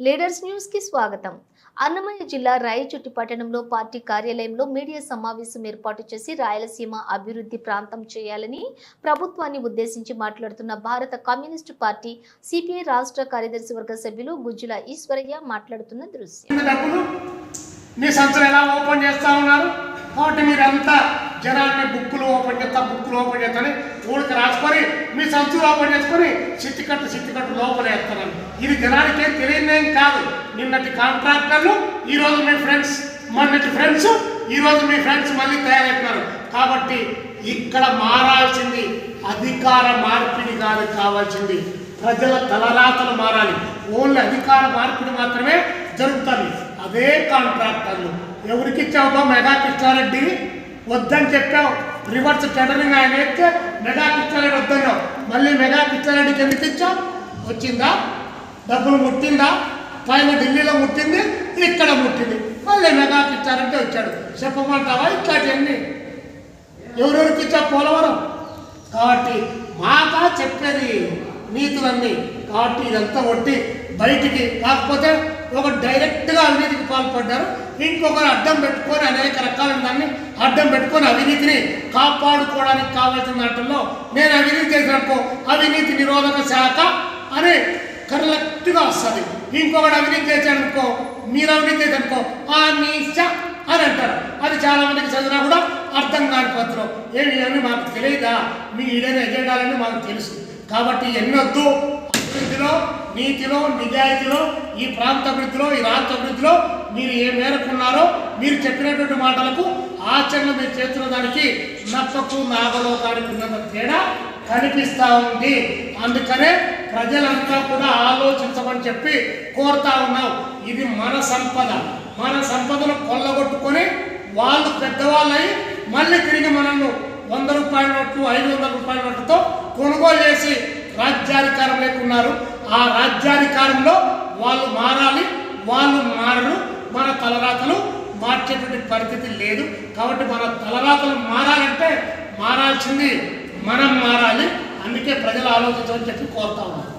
Leaders న్యూస్కి స్వాగతం. అన్నమయ్య జిల్లా రాయచుట్టి పట్టణంలో పార్టీ కార్యాలయంలో మీడియా సమావేశం ఏర్పాటు చేసి రాయలసీమ అభివృద్ధి ప్రాంతం చేయాలని ప్రభుత్వాన్ని ఉద్దేశించి మాట్లాడుతున్న భారత కమ్యూనిస్టు పార్టీ సిపిఐ రాష్ట్ర కార్యదర్శి వర్గ సభ్యులు గుజ్జుల ఈశ్వరయ్య మాట్లాడుతున్న దృశ్యం. మీ సంచులు ఎలా ఓపెన్ చేస్తా ఉన్నారు? కాబట్టి మీరంతా జనాన్ని బుక్కులు ఓపెన్ చేస్తా బుక్కులు ఓపెన్ చేస్తాని ఊరికి రాసుకొని మీ ఓపెన్ చేసుకొని సిట్టికట్టు సిట్టికట్టు లోపల ఇది జనానికి ఏం తెలియదేం కాదు. నిన్నటి కాంట్రాక్టర్లు ఈరోజు మీ ఫ్రెండ్స్ మొన్నటి ఫ్రెండ్స్ ఈరోజు మీ ఫ్రెండ్స్ మళ్ళీ తయారవుతున్నారు కాబట్టి ఇక్కడ మారాల్సింది అధికార మార్పిడి కాదు కావాల్సింది. ప్రజల తలరాతలు మారాలి. ఓన్లీ అధికార మార్పిడి మాత్రమే జరుగుతుంది. అదే కాంట్రాక్టర్లు. ఎవరికి ఇచ్చావు మెగా కృష్ణారెడ్డి? వద్దని చెప్పావు. రివర్స్ టెండరింగ్ ఆయన ఇస్తే మెగా కృష్ణారెడ్డి వద్దన్నావు. మళ్ళీ మెగా కృష్ణారెడ్డికి ఎందుకు ఇచ్చావు? వచ్చిందా? డబ్బులు ముట్టిందా? పైన ఢిల్లీలో ముట్టింది ఇక్కడ ముట్టింది. మళ్ళీ మెగాకి ఇచ్చారంటే వచ్చాడు. చెప్పమంటావా ఇట్లాంటివన్నీ? ఎవరెవరికి ఇచ్చా పోలవరం? కాబట్టి మాట చెప్పేది నీతులన్నీ. కాబట్టి ఇదంతా ఒట్టి బయటికి. కాకపోతే ఒక డైరెక్ట్గా అవినీతికి పాల్పడ్డారు. ఇంకొకరు అడ్డం పెట్టుకొని అనేక రకాల దాన్ని అడ్డం పెట్టుకొని అవినీతిని కాపాడుకోవడానికి కావాల్సిన దాంట్లో నేను అవినీతి చేసినప్పుడు అవినీతి నిరోధక శాఖ అని కరెక్ట్గా వస్తుంది. ఇంకొకటి అవినీతి చేశాడనుకో మీరు అవినీతి చేశారనుకో ఆ నీచ అని అంటారు. అది చాలా మందికి చదివినా కూడా అర్థం కాని పత్రం ఏమి అని మాకు తెలియదా? మీ ఈడైన ఎజెండాలని మాకు తెలుసు. కాబట్టి ఎన్నొద్దు. అభివృద్ధిలో నీతిలో నిజాయితీలో ఈ ప్రాంత అభివృద్ధిలో ఈ రాష్ట్ర అభివృద్ధిలో మీరు ఏ మేరకు ఉన్నారో మీరు చెప్పినటువంటి మాటలకు ఆచరణ మీరు చేస్తున్న దానికి నక్కకు నాగలోకానికి ఉన్నంత తేడా కనిపిస్తూ ఉంది. అందుకనే ప్రజలంతా కూడా ఆలోచించమని చెప్పి కోరుతా ఉన్నాం. ఇది మన సంపద. మన సంపదను కొల్లగొట్టుకొని వాళ్ళు పెద్దవాళ్ళై మళ్ళీ తిరిగి మనల్ని వంద రూపాయల నోట్లు ఐదు వందల రూపాయల నోట్లతో కొనుగోలు చేసి రాజ్యాధికారం లేకున్నారు. ఆ రాజ్యాధికారంలో వాళ్ళు మారాలి వాళ్ళు మారరు. మన తలరాతలు మార్చేటువంటి పరిస్థితి లేదు. కాబట్టి మన తలరాతలు మారాలంటే మారాల్సింది మనం మారాలి. అందుకే ప్రజలు ఆలోచించమని చెప్పి కోరుతా ఉన్నాం.